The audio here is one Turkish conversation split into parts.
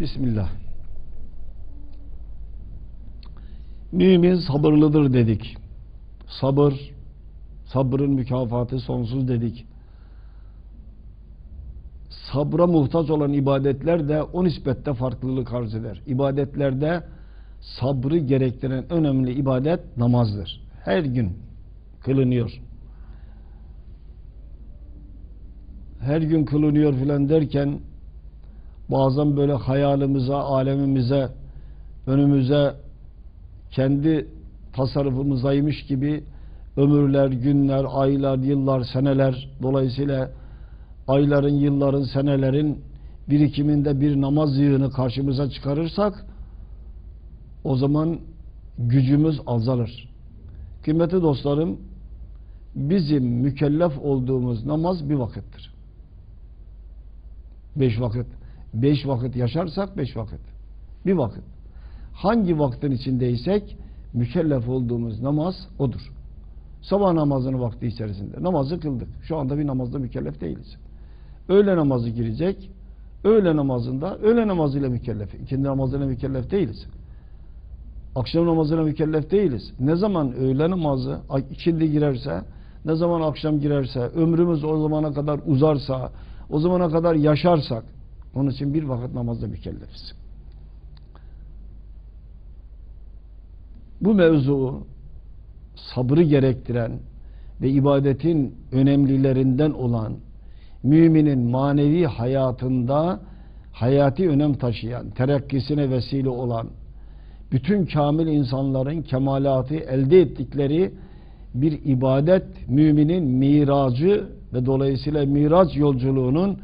Bismillah. Mümin sabırlıdır dedik. Sabır, sabrın mükafatı sonsuz dedik. Sabra muhtaç olan ibadetler de o nispette farklılık arz eder. İbadetlerde sabrı gerektiren önemli ibadet namazdır. Her gün kılınıyor. Her gün kılınıyor filan derken bazen böyle hayalimize, alemimize, önümüze kendi tasarrufumuzdaymış gibi ömürler, günler, aylar, yıllar, seneler dolayısıyla ayların, yılların, senelerin birikiminde bir namaz yığını karşımıza çıkarırsak o zaman gücümüz azalır. Kıymetli dostlarım bizim mükellef olduğumuz namaz bir vakittir. Beş vakit. Beş vakit yaşarsak beş vakit. Bir vakit. Hangi vaktin içindeysek mükellef olduğumuz namaz odur. Sabah namazının vakti içerisinde namazı kıldık. Şu anda bir namazda mükellef değiliz. Öğle namazı girecek. Öğle namazında öğle namazıyla mükellef. İkindi namazıyla mükellef değiliz. Akşam namazıyla mükellef değiliz. Ne zaman öğle namazı ikindi girerse, ne zaman akşam girerse, ömrümüz o zamana kadar uzarsa, o zamana kadar yaşarsak, onun için bir vakit namazda mükellefiz. Bu mevzu sabrı gerektiren ve ibadetin önemlilerinden olan müminin manevi hayatında hayati önem taşıyan, terakkisine vesile olan bütün kamil insanların kemalatı elde ettikleri bir ibadet müminin miracı ve dolayısıyla miraç yolculuğunun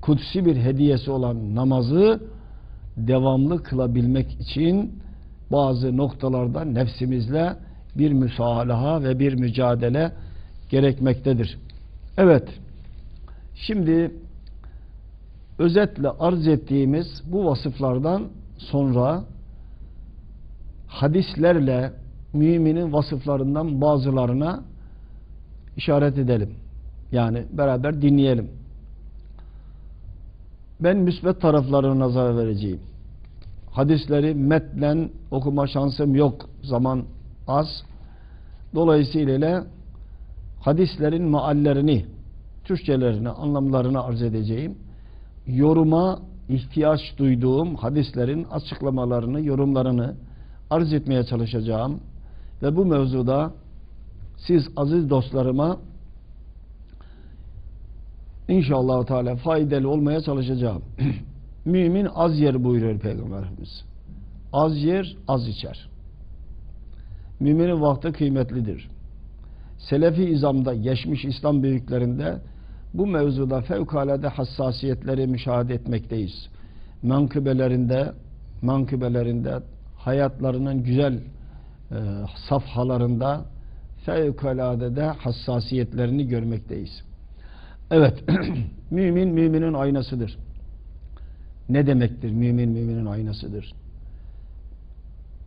kutsi bir hediyesi olan namazı devamlı kılabilmek için bazı noktalarda nefsimizle bir müsalaha ve bir mücadele gerekmektedir. Evet, şimdi özetle arz ettiğimiz bu vasıflardan sonra hadislerle müminin vasıflarından bazılarına işaret edelim. Yani beraber dinleyelim. Ben müsbet taraflarına nazar vereceğim. Hadisleri metnen okuma şansım yok. Zaman az. Dolayısıyla hadislerin meallerini, Türkçelerini, anlamlarını arz edeceğim. Yoruma ihtiyaç duyduğum hadislerin açıklamalarını, yorumlarını arz etmeye çalışacağım. Ve bu mevzuda siz aziz dostlarıma inşallah Teala faydalı olmaya çalışacağım. Mümin az yer buyuruyor Peygamberimiz. Az yer az içer. Müminin vakti kıymetlidir. Selefi izamda geçmiş İslam büyüklerinde bu mevzuda fevkalade hassasiyetleri müşahede etmekteyiz. Mankıbelerinde, mankıbelerinde hayatlarının güzel e, safhalarında fevkalade de hassasiyetlerini görmekteyiz. Evet, mümin müminin aynasıdır. Ne demektir mümin müminin aynasıdır?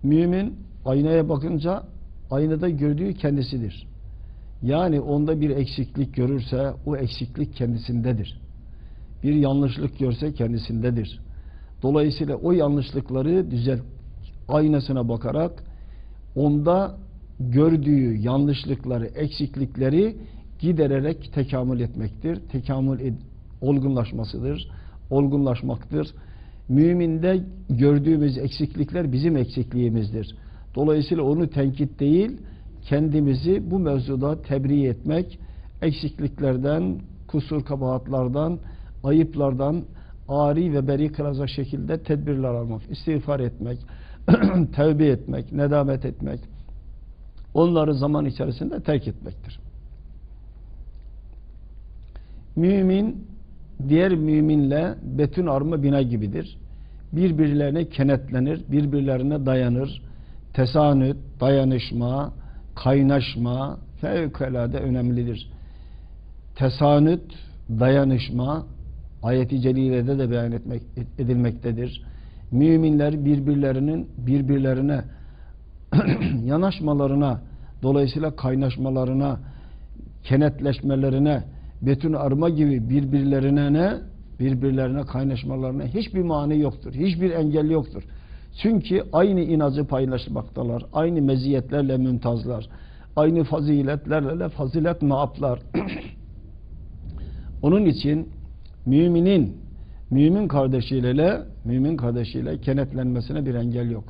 Mümin aynaya bakınca aynada gördüğü kendisidir. Yani onda bir eksiklik görürse o eksiklik kendisindedir. Bir yanlışlık görse kendisindedir. Dolayısıyla o yanlışlıkları düzelt aynasına bakarak onda gördüğü yanlışlıkları, eksiklikleri gidererek tekamül etmektir. Tekamül ed olgunlaşmasıdır. Olgunlaşmaktır. Müminde gördüğümüz eksiklikler bizim eksikliğimizdir. Dolayısıyla onu tenkit değil, kendimizi bu mevzuda tebriğ etmek, eksikliklerden, kusur kabahatlardan, ayıplardan ari ve beri kılacak şekilde tedbirler almak, istiğfar etmek, tevbe etmek, nedamet etmek, onları zaman içerisinde terk etmektir. Mümin diğer müminle betün arma bina gibidir. Birbirlerine kenetlenir, birbirlerine dayanır. Tesanüt, dayanışma, kaynaşma fevkalade önemlidir. Tesanüt, dayanışma ayeti celilede de beyan etmek, edilmektedir. Müminler birbirlerinin birbirlerine yanaşmalarına, dolayısıyla kaynaşmalarına, kenetleşmelerine, betün arma gibi birbirlerine ne? birbirlerine kaynaşmalarına hiçbir mani yoktur. Hiçbir engel yoktur. Çünkü aynı inacı paylaşmaktalar. Aynı meziyetlerle mümtazlar. Aynı faziletlerle fazilet maaplar. Onun için müminin mümin kardeşiyle mümin kardeşiyle kenetlenmesine bir engel yok.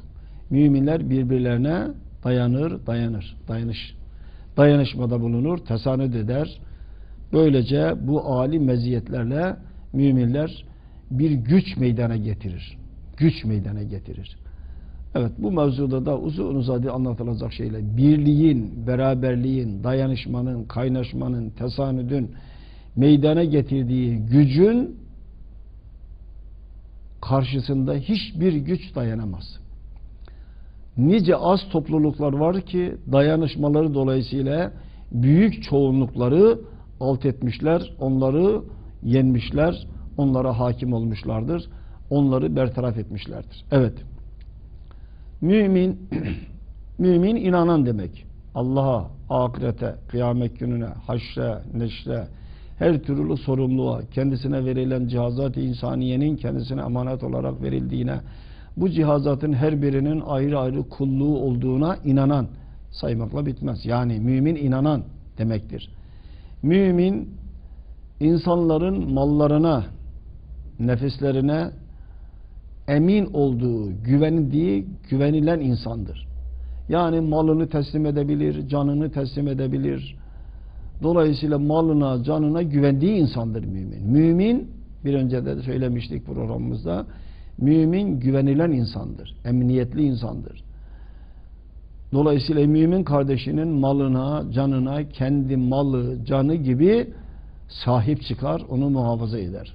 Müminler birbirlerine dayanır, dayanır, dayanış. Dayanışmada bulunur, tesanüt eder. Böylece bu âli meziyetlerle müminler bir güç meydana getirir. Güç meydana getirir. Evet bu mevzuda da uzun uzadı anlatılacak şeyler. Birliğin, beraberliğin, dayanışmanın, kaynaşmanın, tesanüdün meydana getirdiği gücün karşısında hiçbir güç dayanamaz. Nice az topluluklar var ki dayanışmaları dolayısıyla büyük çoğunlukları alt etmişler, onları yenmişler, onlara hakim olmuşlardır, onları bertaraf etmişlerdir. Evet. Mümin mümin inanan demek. Allah'a, ahirete, kıyamet gününe, haşre, neşre, her türlü sorumluluğa, kendisine verilen cihazat-ı insaniyenin kendisine emanet olarak verildiğine, bu cihazatın her birinin ayrı ayrı kulluğu olduğuna inanan saymakla bitmez. Yani mümin inanan demektir. Mümin insanların mallarına, nefislerine emin olduğu, güvendiği, güvenilen insandır. Yani malını teslim edebilir, canını teslim edebilir. Dolayısıyla malına, canına güvendiği insandır mümin. Mümin, bir önce de söylemiştik programımızda, mümin güvenilen insandır, emniyetli insandır. Dolayısıyla mümin kardeşinin malına, canına, kendi malı, canı gibi sahip çıkar, onu muhafaza eder.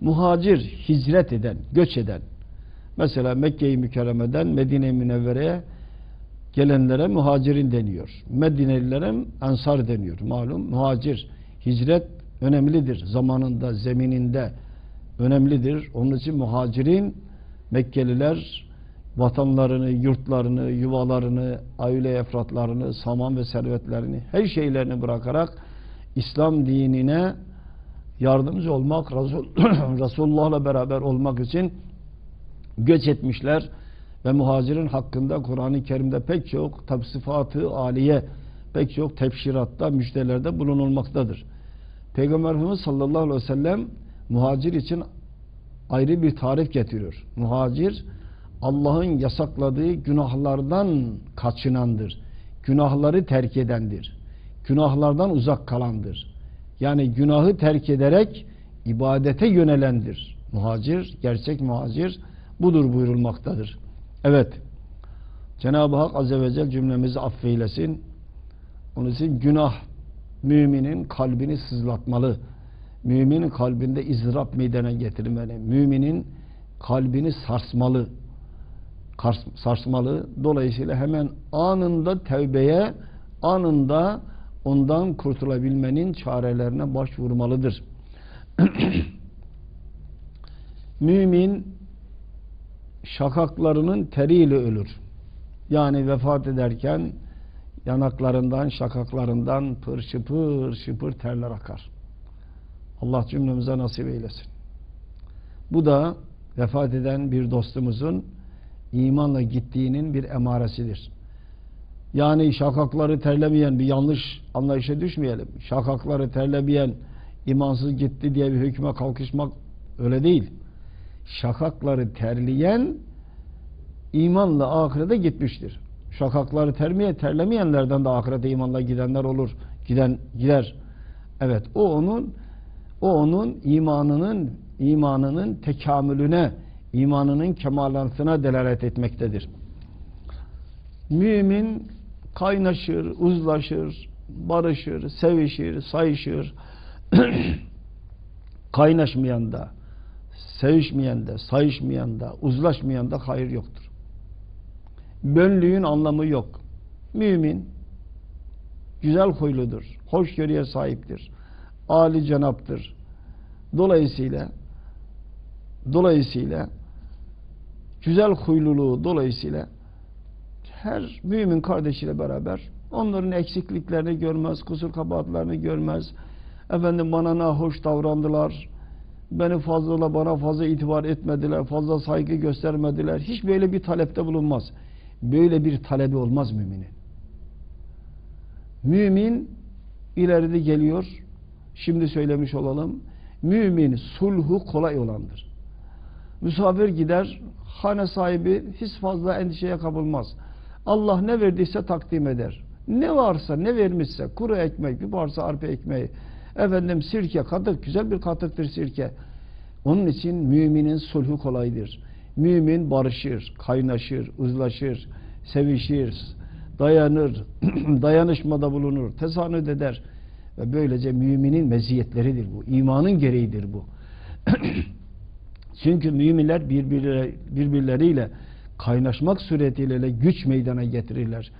Muhacir, hicret eden, göç eden, mesela Mekke-i Mükerreme'den Medine-i Münevvere'ye gelenlere muhacirin deniyor. Medinelilere ensar deniyor. Malum muhacir, hicret önemlidir. Zamanında, zemininde önemlidir. Onun için muhacirin Mekkeliler vatanlarını, yurtlarını, yuvalarını, aile efratlarını, saman ve servetlerini, her şeylerini bırakarak İslam dinine yardımcı olmak, Resul, Resulullah'la beraber olmak için göç etmişler ve muhacirin hakkında Kur'an-ı Kerim'de pek çok tabi sıfatı aliye pek çok tebşiratta, müjdelerde bulunulmaktadır. Peygamber Efendimiz sallallahu aleyhi ve sellem muhacir için ayrı bir tarif getiriyor. Muhacir Allah'ın yasakladığı günahlardan kaçınandır. Günahları terk edendir. Günahlardan uzak kalandır. Yani günahı terk ederek ibadete yönelendir. Muhacir, gerçek muhacir budur buyurulmaktadır. Evet. Cenab-ı Hak Azze ve Celle cümlemizi affeylesin. Onun için günah müminin kalbini sızlatmalı. Müminin kalbinde izrap meydana getirmeli. Müminin kalbini sarsmalı. Sarsmalı. Dolayısıyla hemen anında tevbeye, anında ondan kurtulabilmenin çarelerine başvurmalıdır. Mümin şakaklarının teriyle ölür. Yani vefat ederken yanaklarından, şakaklarından pır şıpır şıpır terler akar. Allah cümlemize nasip eylesin. Bu da vefat eden bir dostumuzun imanla gittiğinin bir emaresidir. Yani şakakları terlemeyen bir yanlış anlayışa düşmeyelim. Şakakları terlemeyen imansız gitti diye bir hükme kalkışmak öyle değil. Şakakları terleyen imanla ahirete gitmiştir. Şakakları termeye terlemeyenlerden de ahirete imanla gidenler olur. Giden gider. Evet o onun o onun imanının imanının tekamülüne, imanının kemalantına delalet etmektedir. Mümin kaynaşır, uzlaşır, barışır, sevişir, sayışır. Kaynaşmayan da, sevişmeyen de, sayışmayan da, uzlaşmayan da hayır yoktur. Bönlüğün anlamı yok. Mümin güzel huyludur, hoşgörüye sahiptir, âli cenaptır. Dolayısıyla dolayısıyla güzel huyluluğu dolayısıyla her mümin kardeşiyle beraber onların eksikliklerini görmez, kusur kabahatlerini görmez. Efendim bana nahoş davrandılar, beni fazla bana fazla itibar etmediler, fazla saygı göstermediler. Hiç böyle bir talepte bulunmaz. Böyle bir talebi olmaz müminin. Mümin ileride geliyor. Şimdi söylemiş olalım. Mümin sulhu kolay olandır. Misafir gider, hane sahibi hiç fazla endişeye kapılmaz. Allah ne verdiyse takdim eder. Ne varsa, ne vermişse, kuru ekmek, bir parça arpa ekmeği, efendim sirke, katık, güzel bir katıktır sirke. Onun için müminin sulhu kolaydır. Mümin barışır, kaynaşır, uzlaşır, sevişir, dayanır, dayanışmada bulunur, tesanüt eder. Ve böylece müminin meziyetleridir bu. İmanın gereğidir bu. Çünkü müminler birbirleri, birbirleriyle kaynaşmak suretiyle güç meydana getirirler.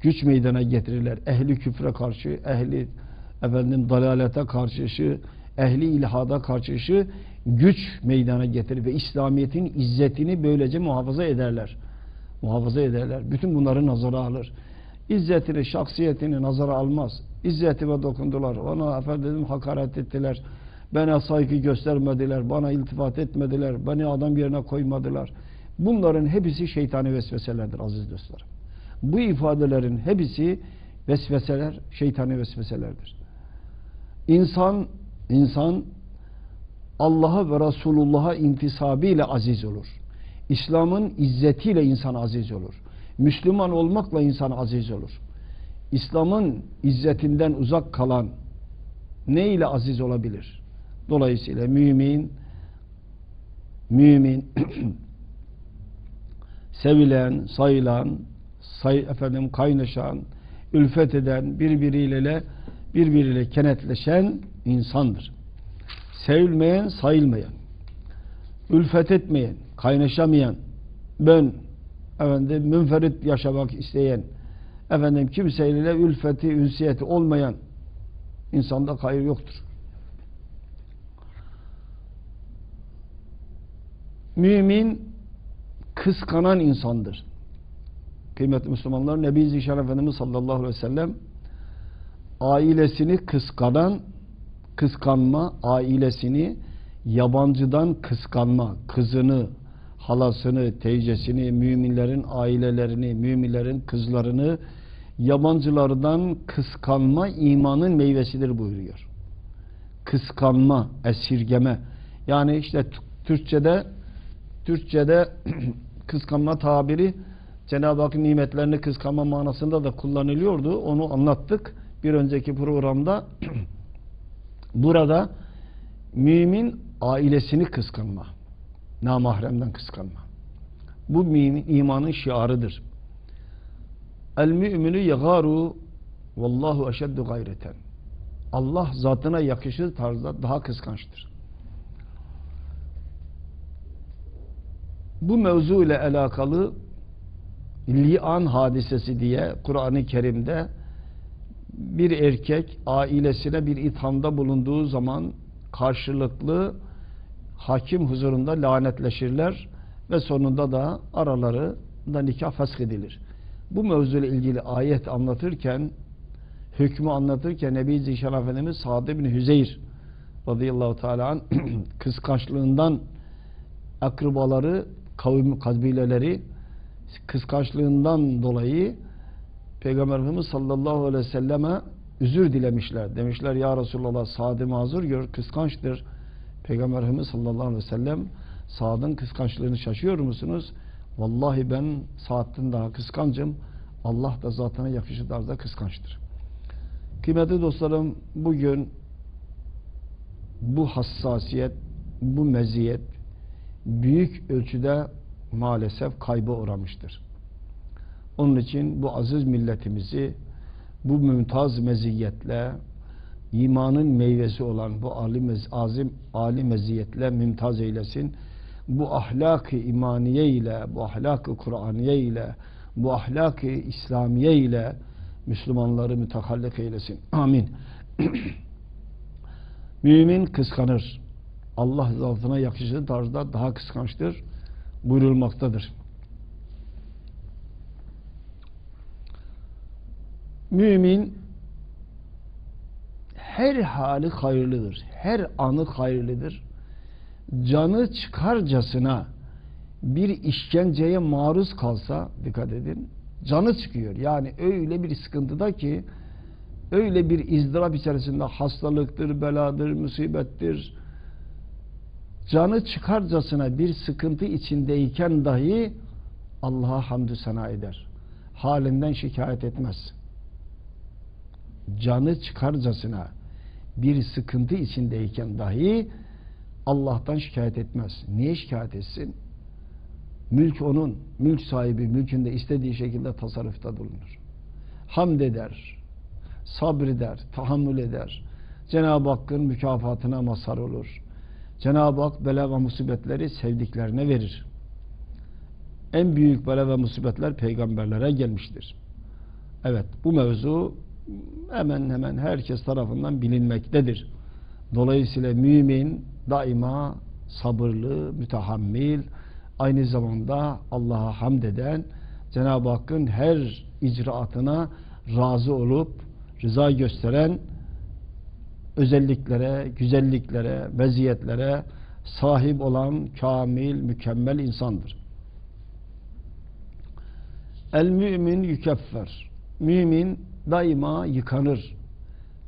Güç meydana getirirler. Ehli küfre karşı, ehli efendim dalalete karşı, ehli ilhada karşı güç meydana getirir ve İslamiyet'in izzetini böylece muhafaza ederler. Muhafaza ederler. Bütün bunları nazara alır. İzzetini, şahsiyetini nazara almaz. İzzetime dokundular. Ona efendim hakaret ettiler. Bana saygı göstermediler. Bana iltifat etmediler. Beni adam yerine koymadılar. Bunların hepsi şeytani vesveselerdir aziz dostlarım. Bu ifadelerin hepsi vesveseler, şeytani vesveselerdir. İnsan, insan Allah'a ve Resulullah'a intisabıyla aziz olur. İslam'ın izzetiyle insan aziz olur. Müslüman olmakla insan aziz olur. İslam'ın izzetinden uzak kalan ne ile aziz olabilir? Dolayısıyla mümin mümin sevilen, sayılan, say, efendim kaynaşan, ülfet eden, birbiriyle birbiriyle kenetleşen insandır. Sevilmeyen, sayılmayan, ülfet etmeyen, kaynaşamayan, ben efendim münferit yaşamak isteyen, efendim kimseyle ülfeti, ünsiyeti olmayan insanda hayır yoktur. Mümin kıskanan insandır. Kıymetli Müslümanlar Nebi Zişan Efendimiz sallallahu aleyhi ve sellem ailesini kıskanan kıskanma, ailesini yabancıdan kıskanma, kızını, halasını, teyzesini, müminlerin ailelerini, müminlerin kızlarını yabancılardan kıskanma imanın meyvesidir buyuruyor. Kıskanma, esirgeme. Yani işte Türkçe'de Türkçe'de kıskanma tabiri Cenab-ı Hakk'ın nimetlerini kıskanma manasında da kullanılıyordu. Onu anlattık bir önceki programda. Burada mümin ailesini kıskanma. Namahremden kıskanma. Bu mümin imanın şiarıdır. El müminü yagaru vallahu eşeddu gayreten. Allah zatına yakışır tarzda daha kıskançtır. Bu mevzu ile alakalı lian hadisesi diye Kur'an-ı Kerim'de bir erkek ailesine bir ithamda bulunduğu zaman karşılıklı hakim huzurunda lanetleşirler ve sonunda da araları da nikah feshedilir. Bu mevzuyla ilgili ayet anlatırken hükmü anlatırken Nebi Zişan Efendimiz Sa'd bin Hüzeyr radıyallahu teala an kıskançlığından akrabaları kavim kabileleri kıskançlığından dolayı Peygamber Efendimiz sallallahu aleyhi ve selleme özür dilemişler. Demişler ya Resulallah Sa'd'ı mazur gör kıskançtır. Peygamber Efendimiz sallallahu aleyhi ve sellem Sa'd'ın kıskançlığını şaşıyor musunuz? Vallahi ben Sa'd'ın daha kıskancım. Allah da zatına yakışır tarzda kıskançtır. Kıymetli dostlarım bugün bu hassasiyet, bu meziyet büyük ölçüde maalesef kayba uğramıştır. Onun için bu aziz milletimizi bu mümtaz meziyetle imanın meyvesi olan bu ali, azim ali meziyetle mümtaz eylesin. Bu ahlak-ı imaniye ile, bu ahlak-ı Kur'aniye ile, bu ahlak-ı İslamiye ile Müslümanları mütekallik eylesin. Amin. Mümin kıskanır. Allah zatına yakışır tarzda daha kıskançtır buyurulmaktadır. Mümin her hali hayırlıdır. Her anı hayırlıdır. canı çıkarcasına bir işkenceye maruz kalsa dikkat edin canı çıkıyor. Yani öyle bir sıkıntıda ki öyle bir izdırap içerisinde hastalıktır, beladır, musibettir. Canı çıkarcasına bir sıkıntı içindeyken dahi Allah'a hamdü sana eder. Halinden şikayet etmez. Canı çıkarcasına bir sıkıntı içindeyken dahi Allah'tan şikayet etmez. Niye şikayet etsin? Mülk onun. Mülk sahibi mülkünde istediği şekilde tasarrufta bulunur. Hamd eder. Sabreder. Tahammül eder. Cenab-ı Hakk'ın mükafatına mazhar olur. Cenab-ı Hak bela ve musibetleri sevdiklerine verir. En büyük bela ve musibetler peygamberlere gelmiştir. Evet bu mevzu hemen hemen herkes tarafından bilinmektedir. Dolayısıyla mümin daima sabırlı, mütehammil, aynı zamanda Allah'a hamd eden, Cenab-ı Hakk'ın her icraatına razı olup rıza gösteren özelliklere, güzelliklere, meziyetlere sahip olan kamil, mükemmel insandır. El mümin yükeffer. Mümin daima yıkanır.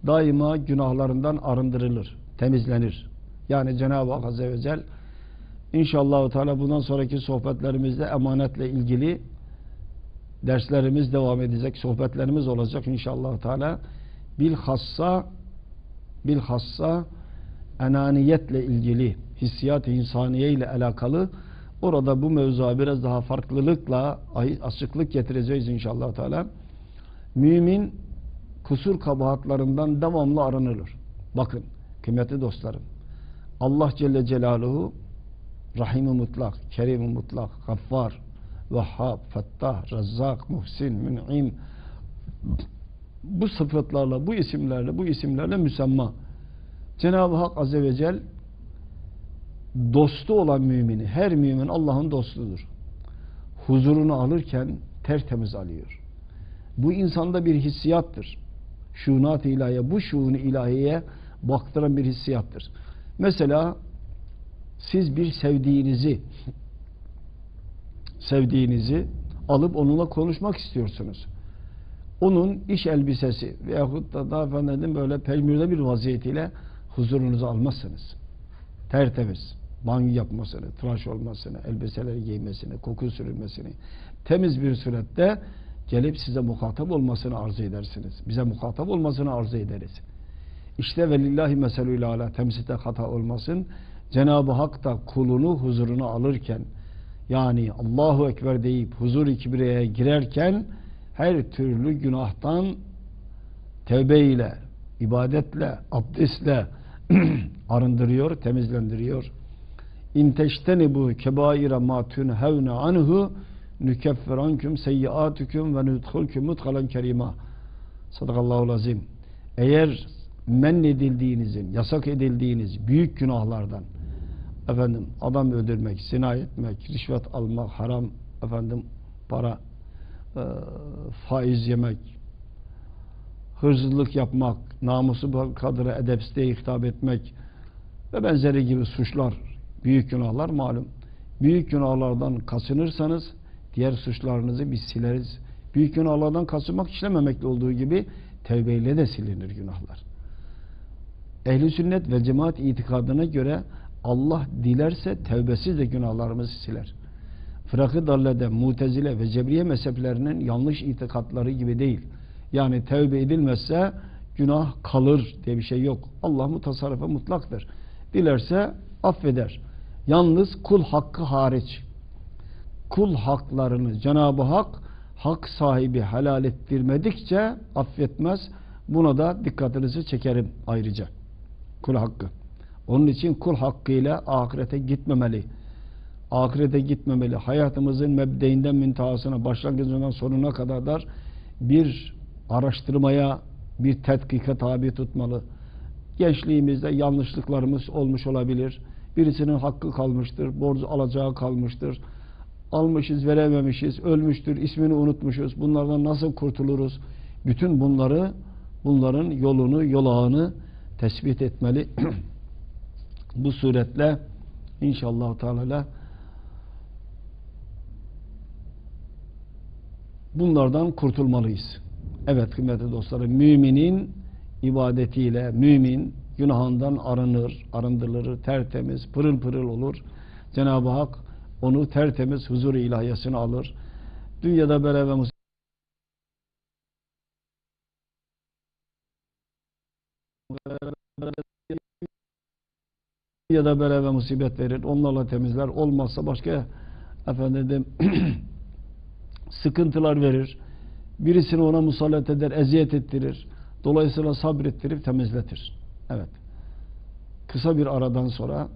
Daima günahlarından arındırılır, temizlenir. Yani Cenab-ı Hak Azze ve Celle İnşallah Teala bundan sonraki sohbetlerimizde emanetle ilgili derslerimiz devam edecek, sohbetlerimiz olacak inşallah Teala. Bilhassa bilhassa enaniyetle ilgili hissiyat-ı insaniye ile alakalı orada bu mevzuya biraz daha farklılıkla açıklık getireceğiz inşallah Teala. Mümin kusur kabahatlarından devamlı aranılır. Bakın kıymetli dostlarım. Allah Celle Celaluhu Rahim-i mutlak, Kerim-i mutlak, Gaffar, Vehhab, Fettah, Rezzak, Muhsin, Mün'im bu sıfatlarla, bu isimlerle, bu isimlerle müsemma. Cenab-ı Hak Azze ve Celle dostu olan mümini, her mümin Allah'ın dostudur. Huzurunu alırken tertemiz alıyor. Bu insanda bir hissiyattır. Şunat-ı ilahiye, bu şuun ilahiye baktıran bir hissiyattır. Mesela siz bir sevdiğinizi sevdiğinizi alıp onunla konuşmak istiyorsunuz. Onun iş elbisesi veyahut da daha efendim böyle pejmürde bir vaziyetiyle huzurunuzu almazsınız. Tertemiz. Banyo yapmasını, tıraş olmasını, elbiseleri giymesini, koku sürülmesini temiz bir surette gelip size muhatap olmasını arzu edersiniz. Bize muhatap olmasını arzu ederiz. İşte velillahi meselül ala temsilde hata olmasın. Cenab-ı Hak da kulunu huzuruna alırken yani Allahu Ekber deyip huzur-i kibriyeye girerken her türlü günahtan tevbe ile, ibadetle, abdestle arındırıyor, temizlendiriyor. İnteşteni bu kebaire ma tunhevne anhu nükeffir anküm seyyiatüküm ve nudhulküm mudhalen kerima. Sadakallahu azim. Eğer men edildiğinizin, yasak edildiğiniz büyük günahlardan efendim adam öldürmek, zina etmek, rişvet almak, haram efendim para faiz yemek, hırsızlık yapmak, namusu kadına edepsizliğe hitap etmek ve benzeri gibi suçlar, büyük günahlar malum. Büyük günahlardan kaçınırsanız diğer suçlarınızı biz sileriz. Büyük günahlardan kaçınmak işlememekle olduğu gibi tevbeyle de silinir günahlar. Ehli sünnet ve cemaat itikadına göre Allah dilerse tevbesiz de günahlarımızı siler. Fırakı Dalle'de Mutezile ve Cebriye mezheplerinin yanlış itikatları gibi değil. Yani tevbe edilmezse günah kalır diye bir şey yok. Allah mutasarrife mutlaktır. Dilerse affeder. Yalnız kul hakkı hariç. Kul haklarını Cenab-ı Hak hak sahibi helal ettirmedikçe affetmez. Buna da dikkatinizi çekerim ayrıca. Kul hakkı. Onun için kul hakkıyla ahirete gitmemeli. Ahirete gitmemeli. Hayatımızın mebdeinden müntehasına, başlangıcından sonuna kadar bir araştırmaya, bir tetkike tabi tutmalı. Gençliğimizde yanlışlıklarımız olmuş olabilir. Birisinin hakkı kalmıştır, borcu alacağı kalmıştır. Almışız, verememişiz, ölmüştür, ismini unutmuşuz. Bunlardan nasıl kurtuluruz? Bütün bunları, bunların yolunu, yolağını tespit etmeli. Bu suretle İnşallah Teala bunlardan kurtulmalıyız. Evet kıymetli dostlarım müminin ibadetiyle mümin günahından arınır, arındırılır, tertemiz, pırıl pırıl olur. Cenab-ı Hak onu tertemiz huzur-u ilahiyesine alır. Dünyada bela ve ya da bela ve musibet verir. Onlarla temizler. Olmazsa başka efendim sıkıntılar verir. Birisini ona musallat eder, eziyet ettirir. Dolayısıyla sabrettirip temizletir. Evet. Kısa bir aradan sonra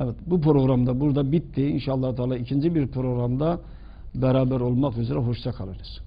evet bu programda burada bitti. İnşallah Teala ikinci bir programda beraber olmak üzere hoşça kalınız.